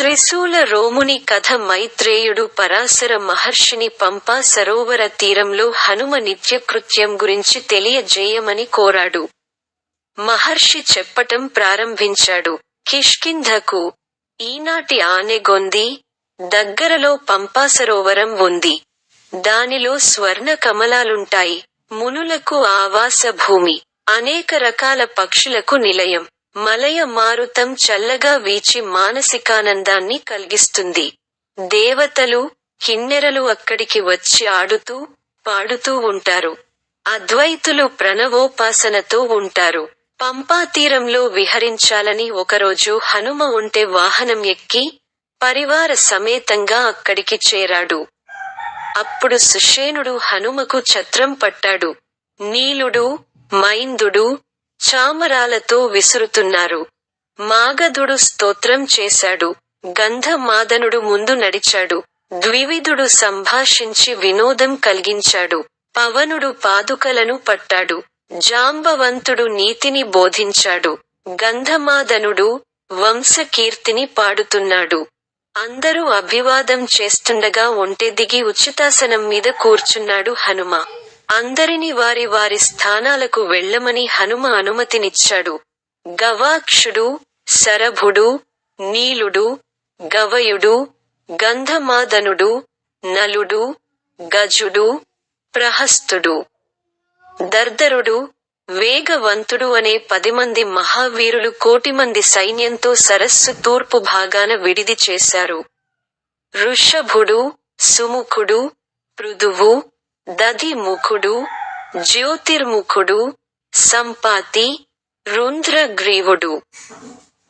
త్రిశూల రోముని కథ మైత్రేయుడు పరాశర మహర్షిని పంపా సరోవర తీరంలో హనుమ నిత్యకృత్యం గురించి తెలియజేయమని కోరాడు. మహర్షి చెప్పటం ప్రారంభించాడు. కిష్కింధకు ఈనాటి ఆనెగొంది దగ్గరలో పంపా సరోవరం ఉంది. దానిలో స్వర్ణ కమలాలుంటాయి. మునులకు ఆవాస భూమి. అనేక రకాల పక్షులకు నిలయం. మలయ మారుతం చల్లగా వీచి మానసికానందాన్ని కలిగిస్తుంది. దేవతలు కిన్నెరలు అక్కడికి వచ్చి ఆడుతూ పాడుతూ ఉంటారు. అద్వైతులు ప్రణవోపాసనతో ఉంటారు. పంపా తీరంలో విహరించాలని ఒకరోజు హనుమ ఉంటే వాహనం ఎక్కి పరివార సమేతంగా అక్కడికి చేరాడు. అప్పుడు సుషేణుడు హనుమకు ఛత్రం పట్టాడు. నీలుడు మైందుడు చామరాలతో విసురుతున్నారు. మాగధుడు స్తోత్రం చేశాడు. గంధమాదనుడు ముందు నడిచాడు. ద్వివిధుడు సంభాషించి వినోదం కలిగించాడు. పవనుడు పాదుకలను పట్టాడు. జాంబవంతుడు నీతిని బోధించాడు. గంధమాదనుడు వంశకీర్తిని పాడుతున్నాడు. అందరూ అభివాదం చేస్తుండగా ఒంటె దిగి ఉచితాసనం మీద కూర్చున్నాడు హనుమ. అందరిని వారి వారి స్థానాలకు వెళ్ళమని హనుమ అనుమతినిచ్చాడు. గవాక్షుడు శరభుడు నీలుడు గవయుడు గంధమాదనుడు నలుడు గజుడు ప్రహస్తుడు. దర్దరుడు వేగవంతుడు అనే పది మంది మహావీరులు కోటి మంది సైన్యంతో సరస్సు తూర్పు భాగాన విడిది చేశారు. ఋషభుడు సుముఖుడు పృదువు దధిముఖుడు జ్యోతిర్ముఖుడు సంపాతి రుంధ్రగ్రీవుడు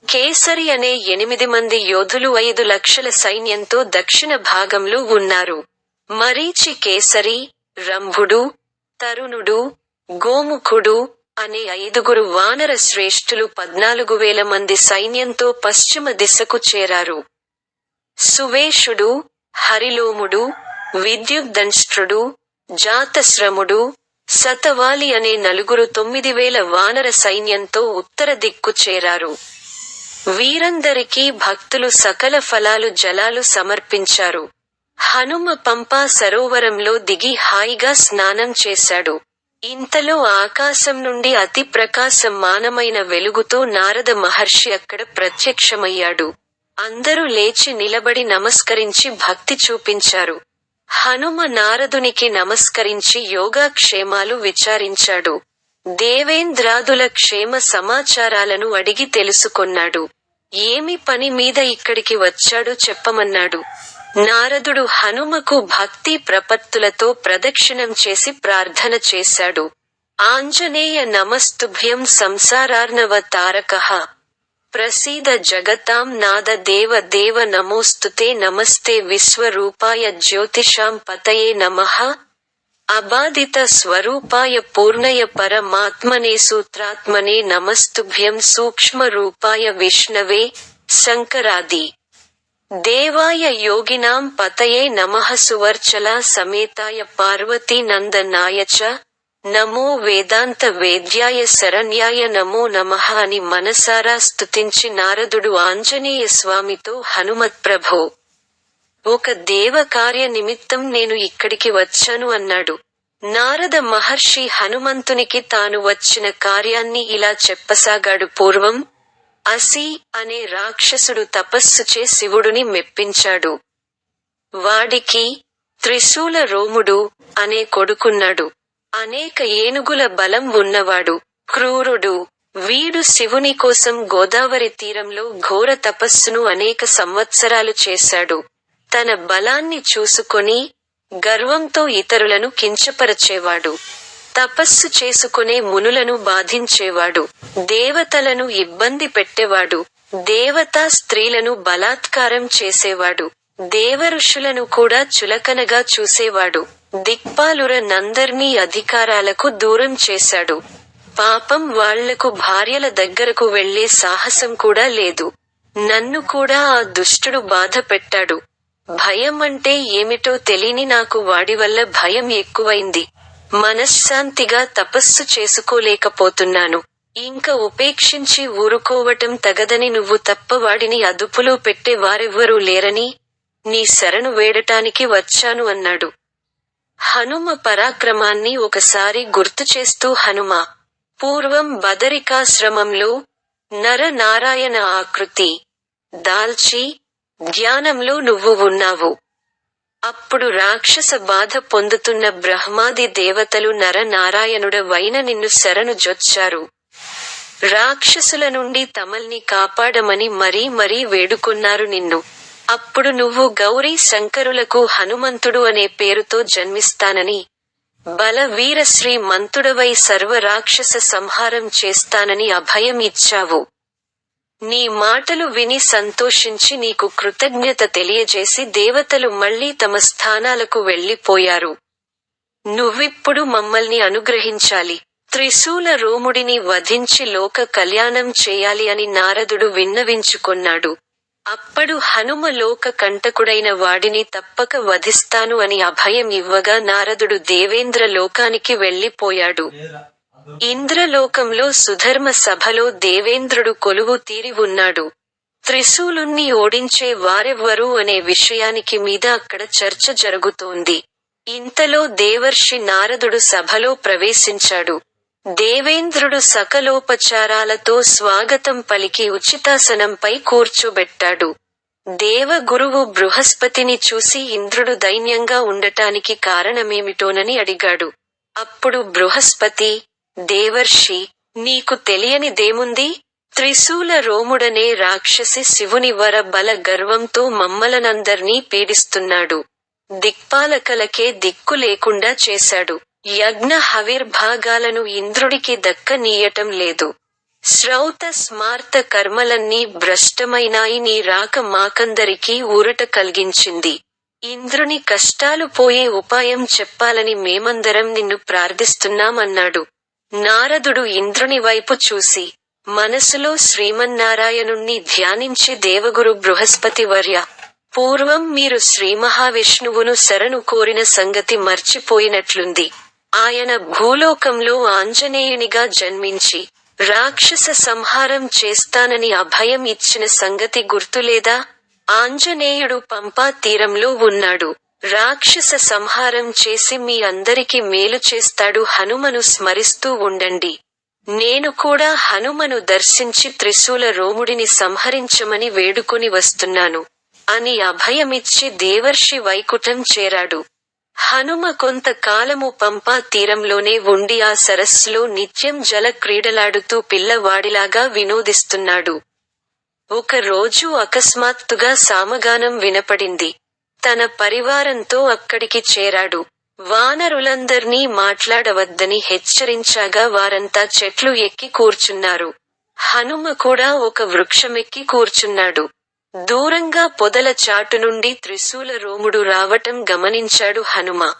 కేసరి అనే ఎనిమిది మంది యోధులు ఐదు లక్షల సైన్యంతో దక్షిణ భాగంలో ఉన్నారు. మరీచి కేసరి రంభుడు తరుణుడు గోముఖుడు అనే ఐదుగురు వానర శ్రేష్ఠులు పద్నాలుగు వేల మంది సైన్యంతో పశ్చిమ దిశకు చేరారు. సువేషుడు హరిలోముడు విద్యుద్దంష్ట్రుడు జాతశ్రముడు సతవాలి అనే నలుగురు తొమ్మిది వేల వానర సైన్యంతో ఉత్తర దిక్కు చేరారు. వీరందరికీ భక్తులు సకల ఫలాలు జలాలు సమర్పించారు. హనుమ పంపా సరోవరంలో దిగి హాయిగా స్నానం చేశాడు. ఇంతలో ఆకాశం నుండి అతి ప్రకాశమానమైన వెలుగుతో నారద మహర్షి అక్కడ ప్రత్యక్షమయ్యాడు. అందరూ లేచి నిలబడి నమస్కరించి భక్తి చూపించారు. హనుమ నారదునికి నమస్కరించి యోగాక్షేమాలు విచారించాడు. దేవేంద్రాదుల క్షేమ సమాచారాలను అడిగి తెలుసుకొన్నాడు. ఏమి పని మీద ఇక్కడికి వచ్చాడో చెప్పమన్నాడు. నారదుడు హనుమకు భక్తి ప్రపత్తులతో ప్రదక్షిణం చేసి ప్రార్థన చేశాడు. ఆంజనేయ నమస్తుభ్యం సంసారార్ణవ తారకః. ప్రసీద జగతాం నాద దేవ దేవ నమోస్తుతే నమస్తే విశ్వరూపాయ జ్యోతిషాం పతయే నమః అబాధిత స్వరూపాయ పూర్ణయ పరమాత్మనే సూత్రాత్మనే నమస్తుభ్యం సూక్ష్మ రూపాయ విష్ణవే శంకరాది దేవాయ యోగినాం పతయే నమః సువర్చల సమేతాయ పార్వతీ నందనాయ చ నమో వేదాంత వేద్యాయ శరణ్యాయ నమో నమః అని మనసారా స్తుతించి నారదుడు ఆంజనేయ స్వామితో హనుమత్ ప్రభో ఒక దేవ కార్య నిమిత్తం నేను ఇక్కడికి వచ్చాను అన్నాడు. నారద మహర్షి హనుమంతునికి తాను వచ్చిన కార్యాన్ని ఇలా చెప్పసాగాడు. పూర్వం అసి అనే రాక్షసుడు తపస్సుచే శివుడిని మెప్పించాడు. వాడికి త్రిశూల రోముడు అనే కొడుకున్నాడు. అనేక ఏనుగుల బలం ఉన్నవాడు క్రూరుడు. వీడు శివుని కోసం గోదావరి తీరంలో ఘోర తపస్సును అనేక సంవత్సరాలు చేశాడు. తన బలాన్ని చూసుకొని గర్వంతో ఇతరులను కించపరచేవాడు. తపస్సు చేసుకునే మునులను బాధించేవాడు. దేవతలను ఇబ్బంది పెట్టేవాడు. దేవతా స్త్రీలను బలాత్కారం చేసేవాడు. దేవఋషులను కూడా చులకనగా చూసేవాడు. దిక్పాలుర నందర్నీ అధికారాలకు దూరం చేశాడు. పాపం వాళ్ళకు భార్యల దగ్గరకు వెళ్ళే సాహసం కూడా లేదు. నన్ను కూడా ఆ దుష్టుడు బాధ పెట్టాడు. భయం అంటే ఏమిటో తెలియని నాకు వాడి వల్ల భయం ఎక్కువైంది. మనశ్శాంతిగా తపస్సు చేసుకోలేకపోతున్నాను. ఇంక ఉపేక్షించి ఊరుకోవటం తగదని నువ్వు తప్ప వాడిని అదుపులో పెట్టే వారెవ్వరూ లేరని నీ శరణు వేడటానికి వచ్చాను అన్నాడు. హనుమ పరాక్రమాన్ని ఒకసారి గుర్తు చేస్తూ హనుమ పూర్వం బదరికాశ్రమంలో నర నారాయణ ఆకృతి దాల్చి ధ్యానంలో నువ్వు ఉన్నావు. అప్పుడు రాక్షస బాధ పొందుతున్న బ్రహ్మాది దేవతలు నర నారాయణుడ వైన నిన్ను శరణు జొచ్చారు. రాక్షసుల నుండి తమల్ని కాపాడమని మరీ మరీ వేడుకున్నారు నిన్ను. అప్పుడు నువ్వు గౌరీ శంకరులకు హనుమంతుడు అనే పేరుతో జన్మిస్తానని. బల వీరశ్రీ మంతుడవై సర్వ రాక్షస సంహారం చేస్తానని అభయం ఇచ్చావు. నీ మాటలు విని సంతోషించి నీకు కృతజ్ఞత తెలియజేసి దేవతలు మళ్ళీ తమ స్థానాలకు వెళ్ళిపోయారు. నువ్విప్పుడు మమ్మల్ని అనుగ్రహించాలి. త్రిశూల రోముడిని వధించి లోక కళ్యాణం చేయాలి అని నారదుడు విన్నవించుకొన్నాడు. అప్పుడు హనుమ లోక కంటకుడైన వాడిని తప్పక వధిస్తాను అని అభయం ఇవ్వగా నారదుడు దేవేంద్ర లోకానికి వెళ్ళిపోయాడు. ఇంద్రలోకంలో సుధర్మ సభలో దేవేంద్రుడు కొలువు తీరి ఉన్నాడు. త్రిశూలుణ్ణి ఓడించే వారెవ్వరు అనే విషయానికి మీద అక్కడ చర్చ జరుగుతోంది. ఇంతలో దేవర్షి నారదుడు సభలో ప్రవేశించాడు. దేవేంద్రుడు సకలోపచారాలతో స్వాగతం పలికి ఉచితాసనంపై కూర్చోబెట్టాడు. దేవగురువు బృహస్పతిని చూసి ఇంద్రుడు దైన్యంగా ఉండటానికి కారణమేమిటోనని అడిగాడు. అప్పుడు బృహస్పతి దేవర్షి నీకు తెలియనిదేముంది? త్రిశూల రోముడనే రాక్షసి శివుని వర బల గర్వంతో మమ్మలనందర్నీ పీడిస్తున్నాడు. దిక్పాలకలకే దిక్కు లేకుండా చేశాడు. యజ్ఞ హవిర్భాగాలను ఇంద్రుడికి దక్కనీయటం లేదు. శ్రౌత స్మార్త కర్మలన్నీ భ్రష్టమైనాయి నీ రాక మాకందరికీ ఊరట కలిగించింది. ఇంద్రుని కష్టాలు పోయే ఉపాయం చెప్పాలని మేమందరం నిన్ను ప్రార్థిస్తున్నామన్నాడు. నారదుడు ఇంద్రుని వైపు చూసి మనసులో శ్రీమన్నారాయణుణ్ణి ధ్యానించి దేవగురు బృహస్పతి వర్య పూర్వం మీరు శ్రీ మహావిష్ణువును శరణు కోరిన సంగతి మర్చిపోయినట్లుంది. ఆయన భూలోకంలో ఆంజనేయునిగా జన్మించి రాక్షస సంహారం చేస్తానని అభయం ఇచ్చిన సంగతి గుర్తులేదా? ఆంజనేయుడు పంపా తీరంలో ఉన్నాడు. రాక్షస సంహారం చేసి మీ అందరికి మేలు చేస్తాడు హనుమను స్మరిస్తూ ఉండండి. నేను కూడా హనుమను దర్శించి త్రిశూల రోముడిని సంహరించమని వేడుకొని వస్తున్నాను. అని అభయమిచ్చి దేవర్షి వైకుఠం చేరాడు. హనుమ కొంతకాలము పంపా తీరంలోనే ఉండి ఆ సరస్సులో నిత్యం జల క్రీడలాడుతూ పిల్లవాడిలాగా వినోదిస్తున్నాడు. ఒక రోజు అకస్మాత్తుగా సామగానం వినపడింది. తన పరివారంతో అక్కడికి చేరాడు. వానరులందర్నీ మాట్లాడవద్దని హెచ్చరించాగా వారంతా చెట్లు ఎక్కి కూర్చున్నారు. హనుమ కూడా ఒక వృక్షమెక్కి కూర్చున్నాడు. దూరంగా పొదల చాటు నుండి త్రిశూల రోముడు రావటం గమనించాడు హనుమ.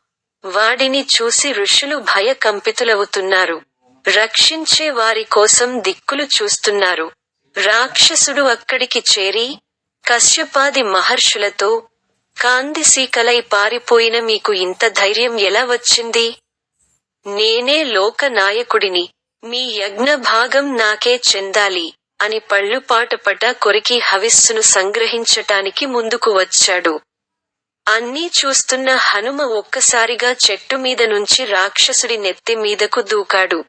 వాడిని చూసి ఋషులు భయ కంపితులవుతున్నారు రక్షించే వారి కోసం దిక్కులు చూస్తున్నారు. రాక్షసుడు అక్కడికి చేరి కశ్యపాది మహర్షులతో కాందిశీకలై పారిపోయిన మీకు ఇంత ధైర్యం ఎలా వచ్చింది? నేనే లోక నాయకుడిని మీ యజ్ఞ భాగం నాకే చెందాలి. అని పళ్ళుపాటపట కొరికి హవిస్సును సంగ్రహించటానికి ముందుకు వచ్చాడు. అన్నీ చూస్తున్న హనుమ ఒక్కసారిగా చెట్టు మీద నుంచి రాక్షసుడి నెత్తి మీదకు దూకాడు.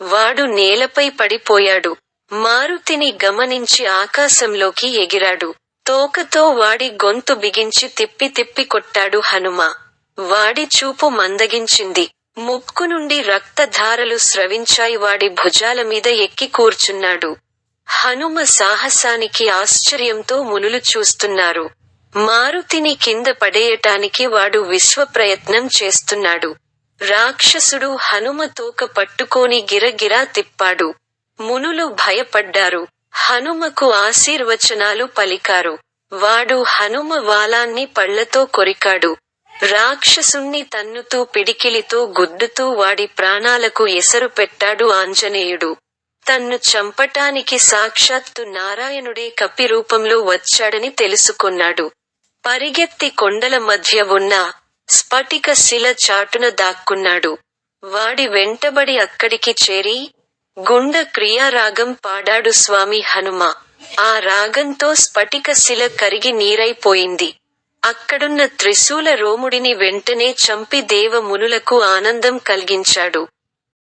వాడు నేలపై పడిపోయాడు. మారుతిని గమనించి ఆకాశంలోకి ఎగిరాడు. తోకతో వాడి గొంతు బిగించి తిప్పి తిప్పి కొట్టాడు హనుమ. వాడి చూపు మందగించింది. ముక్కు నుండి రక్తధారలు స్రవించాయి. వాడి భుజాల మీద ఎక్కి కూర్చున్నాడు. హనుమ సాహసానికి ఆశ్చర్యంతో మునులు చూస్తున్నారు. మారుతిని కింద పడేయటానికి వాడు విశ్వప్రయత్నం చేస్తున్నాడు. రాక్షసుడు హనుమ తోక పట్టుకోని గిరగిరా తిప్పాడు. మునులు భయపడ్డారు. హనుమకు ఆశీర్వచనాలు పలికారు. వాడు హనుమ వాలాన్ని పళ్ళతో కొరికాడు. రాక్షసుణ్ణి తన్నుతూ పిడికిలితో గుద్దుతూ వాడి ప్రాణాలకు ఎసరు పెట్టాడు ఆంజనేయుడు. తన్ను చంపటానికి సాక్షాత్తు నారాయణుడే కప్పి రూపంలో వచ్చాడని తెలుసుకున్నాడు. పరిగెత్తి కొండల మధ్య ఉన్న స్ఫటిక శిల చాటున దాక్కున్నాడు. వాడి వెంటబడి అక్కడికి చేరి గుండ క్రియారాగం పాడాడు స్వామి హనుమ. ఆ రాగంతో స్ఫటిక శిల కరిగి నీరైపోయింది. అక్కడున్న త్రిశూల రోముడిని వెంటనే చంపి దేవ మునులకు ఆనందం కలిగించాడు.